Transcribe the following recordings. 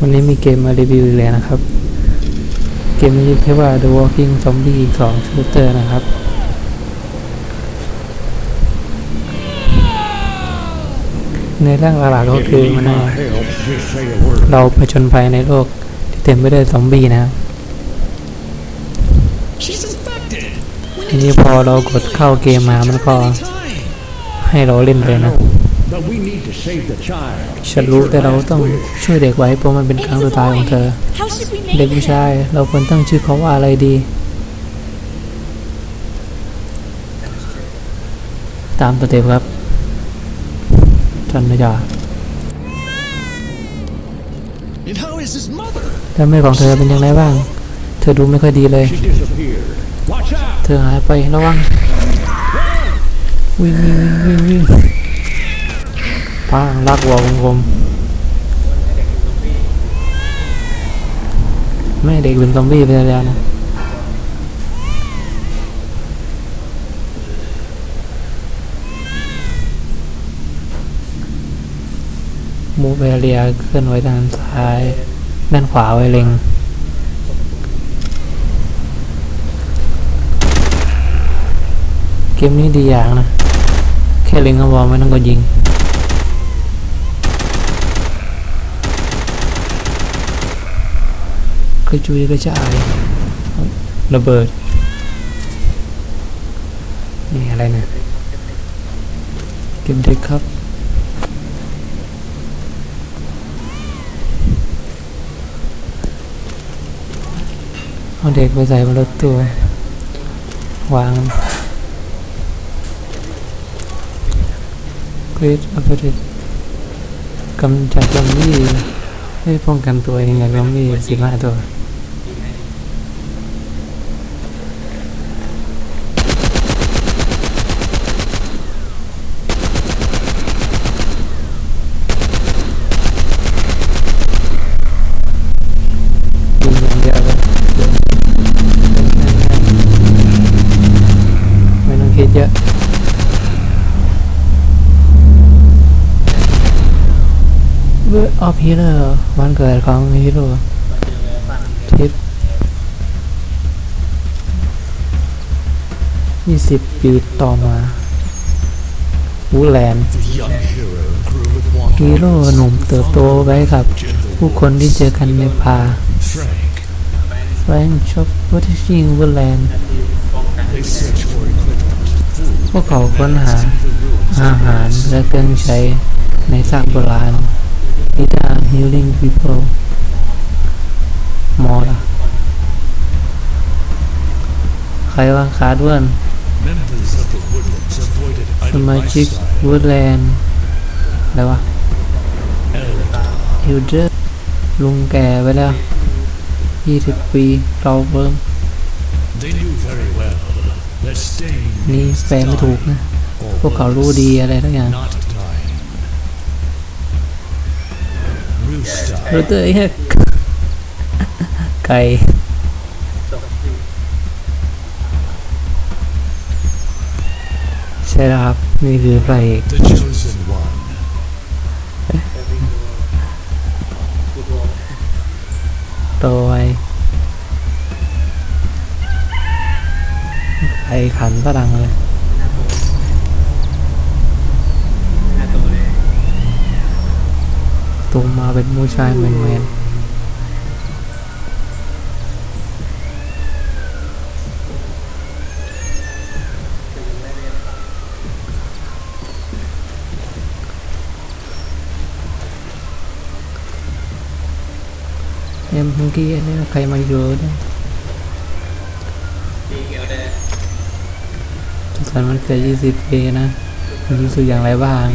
วันนี้มีเกมมารีวิวอีกแล้วนะครับ เกมนี้ชื่อว่า The Walking Zombie 2 Shooter นะครับ ในเรื่องหลักๆก็คือมันเราผจญภัยในโลกที่เต็มไปด้วยซอมบี้นะครับทีนี้พอเรากดเข้าเกมมามันก็ให้เราเล่นเลยนะ But we need to save the child. ฉันรู้แต่เราต้องช่วยเด็กไว้เพราะมันเป็นครั้งสุดท้ายของเธอ How should we เด็ก name ผู้ him? ชายเราควรตั้งชื่อเขาว่าอะไรดี ตามสเต็ปครับจันนยา And how is his mother? แล้วแม่ของเธอเป็นยังไงบ้าง เธอดูไม่ค่อยดีเลย She disappeared. Watch out! เธอหายไประวังวิ่งวิ่งวิ่งวิ่ง้างลากวัววงกลมไม่เด็กเป็นซอมบี้ไปแล้วนะมูเบเรียเคลื่อนไว้ด้านซ้าย ด้านขวาไว้เล็งเกมนี้ดีอย่างนะ แค่เล็งก็พอไม่ต้องก็ยิง ระจุยกระจายระเบิดนี่อะไรนะเกมเด็กครับเอาเด็กไปใส่บนรถตัววางเกรดอัปเดตกำจัดซอมบี้ให้ป้องกันตัวเองจากซอมบี้สิบห้าตัว ยิงอย่างเดียวเลยไม่ต้องคิดเยอะ เบิร์ดออฟฮีโร่วันเกิดของฮีโร่ทิปยี่สิบปีต่อมาวูแลนฮีโร่หนุ่มเติบโตไว้กับ ผู้คนที่เจอกันในป่า Frank. แฟรงค์ชอบวัตชิงวูแลนพวกเขาค้นหาอาหารและเครื่องใช้ในซากโบราณ ที่ทำ healing people more ใครว่าคาร์ดเวิร์นสมาชิกวูดแลนด์อะไรวะฮิวเจอร์ลุงแก่ไปแล้ว 20 ปีเราเพิ่มนี่แปลไม่ถูกนะ พวกเขารู้ดีอะไรทั้งอย่าง รู้ตัวไอ้เหี้ยไก่ใช่แล้วครับ นี่คือพระเอก The chosen one. โตไวไอขันตะดังเลย ตูมมาเป็นผู้ชายแมนเอ็มเมื่อกี้เนี่ยใครมาเยอะเนี่ยทุกสันมันเกิดยี่สิบปีนะมันรู้สึกอย่างไรบ้าง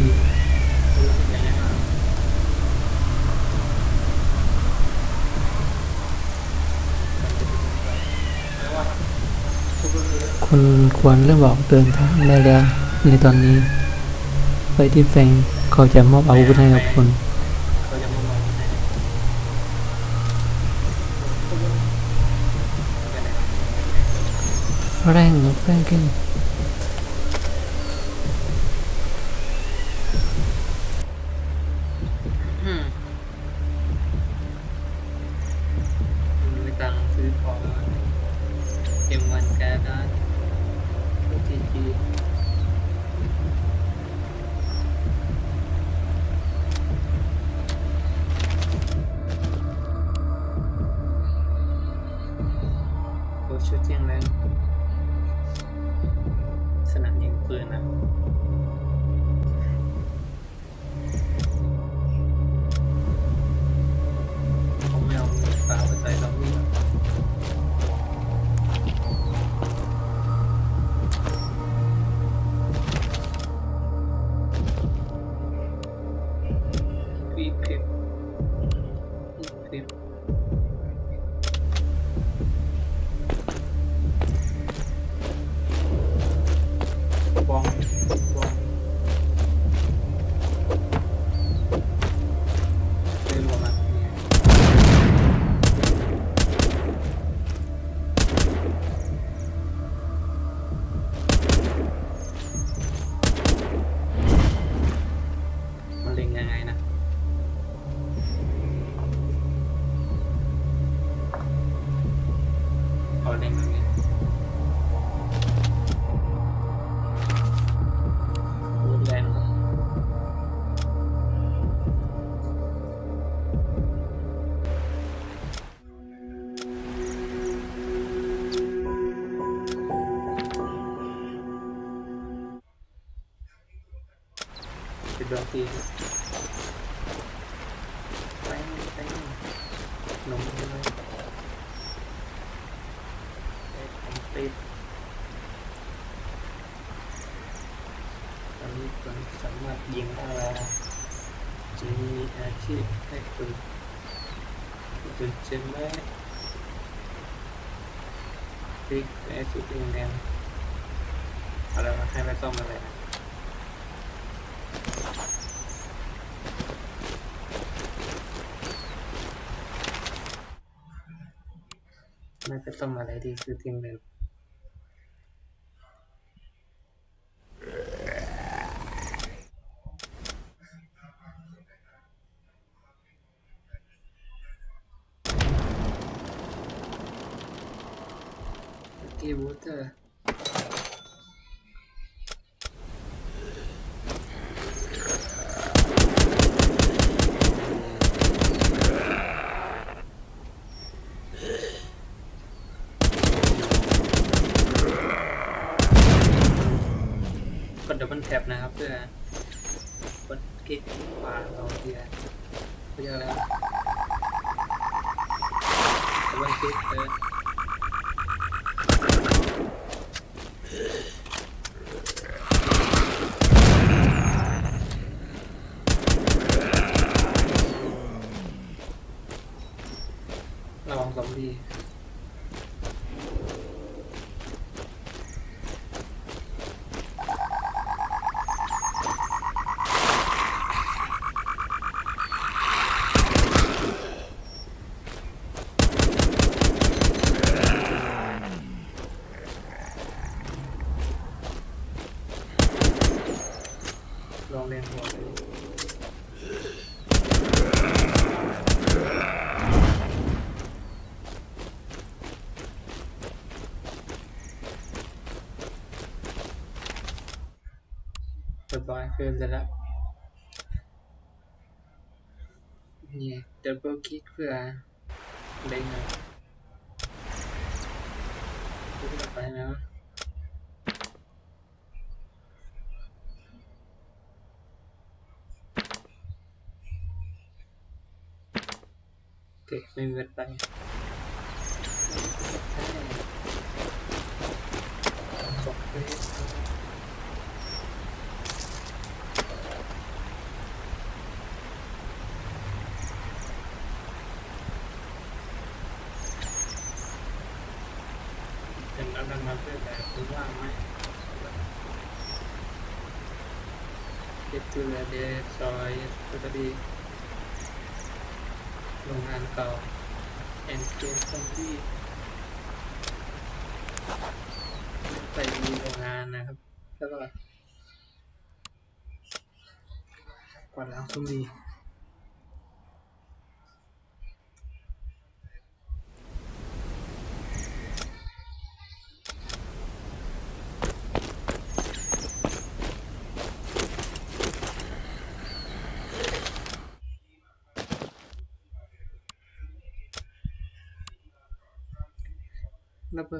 คุณควรเริ่มบอกเดินทางได้แล้วในตอนนี้ ไปที่แฟงเขาจะมอบอาวุธให้กับคุณแรงแรงกิน วี ไปไปหนุ่มเลยไอ้ผมติดตอนนี้คุณสามารถยิงได้แล้วจะมีอาชีพให้คุณคุณเจมไหมพลิกไปสุดแดงๆเอาแล้วมาให้ไปซ่อมอะไรนะ จะต้องอะไรดีคือทีมเดิมกีบูเตอร์กดดับเบิลแท็บนะครับเพื่อกดคลิกขวาเราเพื่อเพื่ออะไรดับเบิลคลิกเออระวังซอมบี้ ลองเรียนหัวดูเรียบร้อยเกินเสร็จแล้วนี่ดับ เบิลคลิกเพื่อเล็งนะคลิกต่อไปนะ โอเคไม่มีเว็บไปจบเลยเป็นอันนั้นมาเพื่อแต่คุณว่างไหมเก็บตัว เดซอยสุดดีโรงงานเก่าแอนเกนซอมบี้ไปมีโรงงานนะครับ แล้วก็กวาดล้างซอมบี้ நம்ம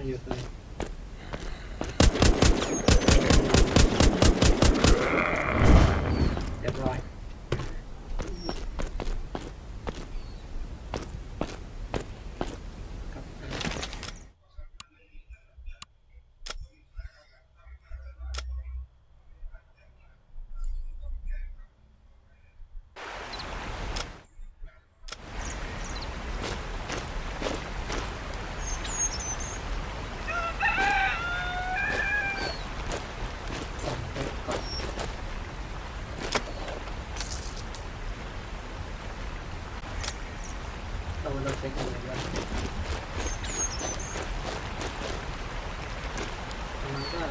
some of your things. without taking the gun. Ano ka?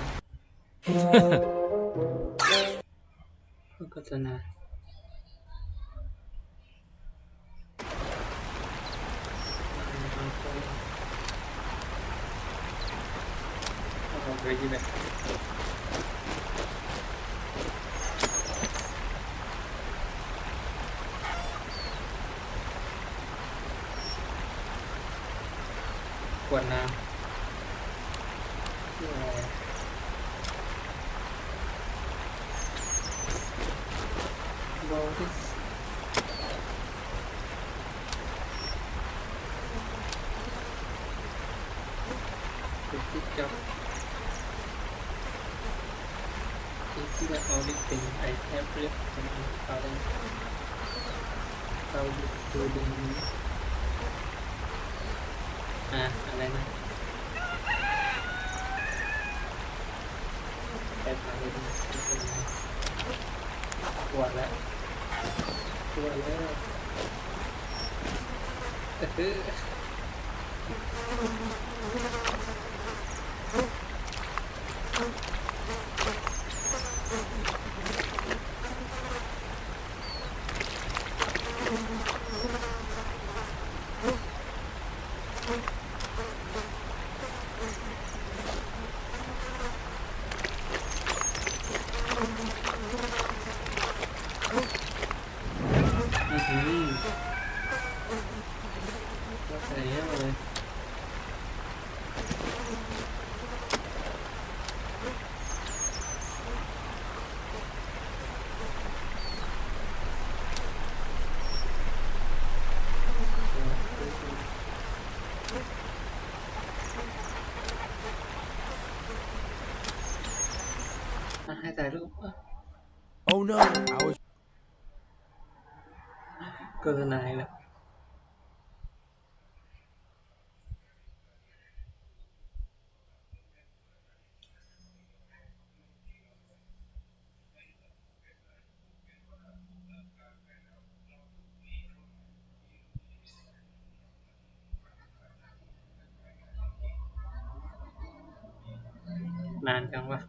Pagkata na. possibilities. Jump. This is the only thing I have left in my. Thank you. Hi Taru. Oh no! I was. Corona hay lắm. nan chẳng quá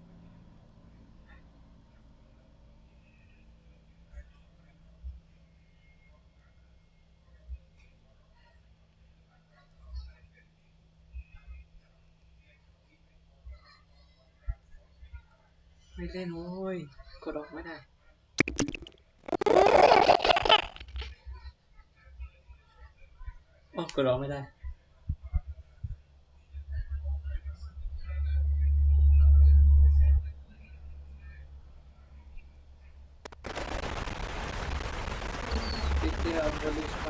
เล่นโอ้ย กดออกไม่ได้ ออกกดออกไม่ได้ติดเดียวบริสไป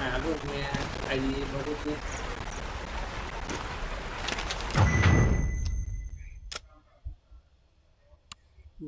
หาลูกเมียไอ้บริสเนี่ย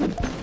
you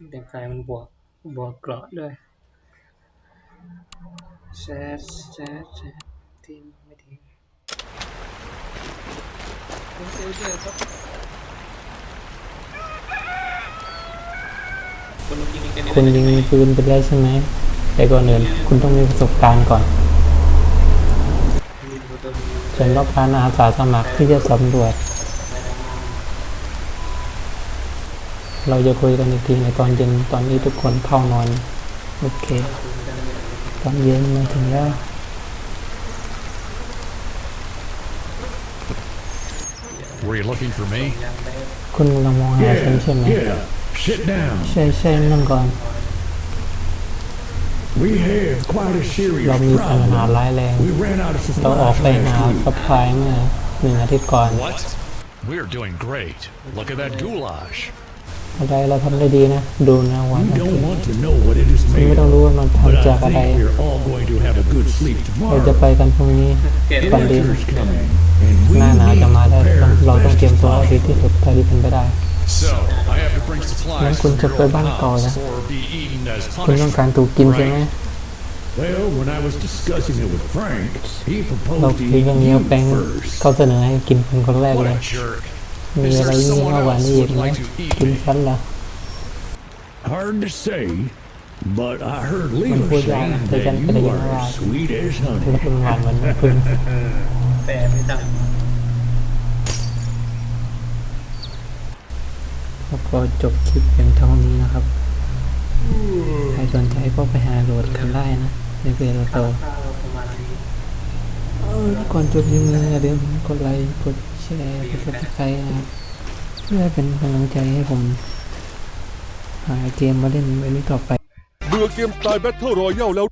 ขึ้นแต่งกายมันบวกบวกเกราะด้วยแชทแชทแชททิ้งไม่ทิ้งเดี๋ยวเดี๋ยวเดี๋ยวครับคุณยิงกันคุณยิงปืนไปได้ใช่ไหมแต่ก่อนอื่นคุณต้องมีประสบการณ์ก่อนมีตัวตัวมีฉันรับการอาสาสมัครที่จะสำรวจ เราจะคุยกันอีกทีในตอนเย็นตอนนี้ทุกคนเข้านอน โอเค ตอนเย็นมาถึงแล้ว Were you looking for me? คุณกำลังมองหาฉันใช่ไหม Yeah. Sit down. ใช่ใช่นั่งก่อน We have quite a เรา serious มีปัญหา problem. ร้ายแรง We ran out of เราออก supplies ไปหา last week. ซัพพลายเมื่อหนึ่งอาทิตย์ก่อน What? We're doing great. Look at that goulash. อะไรเราทำได้ดีนะ ดูนะวัน You นั้น don't want to know what it is คุณ made ไม่ต้อง of, รู้ว่ามัน but ทำจาก I อะไร think we're all going to have a good sleep เราจะ tomorrow. ไปกันพรุ่งนี้เกตฝันดี Winter's coming, and we หน้าหนาว need จะ to มาได้ prepare เรา as เราต้อง best เตรียม as ตัวให้ดี possible. ที่สุดเท่าที่เป็นไปได้ So, I have to bring งั้น supplies คุณ from จะ your ไป own บ้านเก่า house นะ or be eaten as คุณต้องการ punishment. ถูกกินใช่ไหม Well, when I was discussing it with Frank, he เรา proposed to คุย eat เรื่องนี้ you แปง first. เขาเสนอให้กินคุณคนแรก What เลย a jerk. มี Is อะไร there ยิ่ง someone มากกว่า else นี้ who อีก would ไหม like to eat กิน me? ฉันเหรอ Hard to say, but I heard มัน Leela พูดยาก saying นะแต่ฉัน that ก็ได้ you ยิน are ว่า as sweet as มัน honey. เป็นหวานเหมือนน้ำผึ้งแต่ไม่ดังแล้วก็จบคลิปเพียงเท่านี้นะครับ ใครสนใจก็ไปหาโหลดกันได้นะในเพจเราโตข้าวประมาณนี้เออก่อนจบคลิปนี้อย่าลืมกดไลค์กดแชร์กดซับสไครต์นะครับเพื่อเป็นกำลังใจให้ผม หาเกมมาเล่นไว้นี้ต่อไป เบื่อเกมตายแบทเทิลรอยัลแล้ว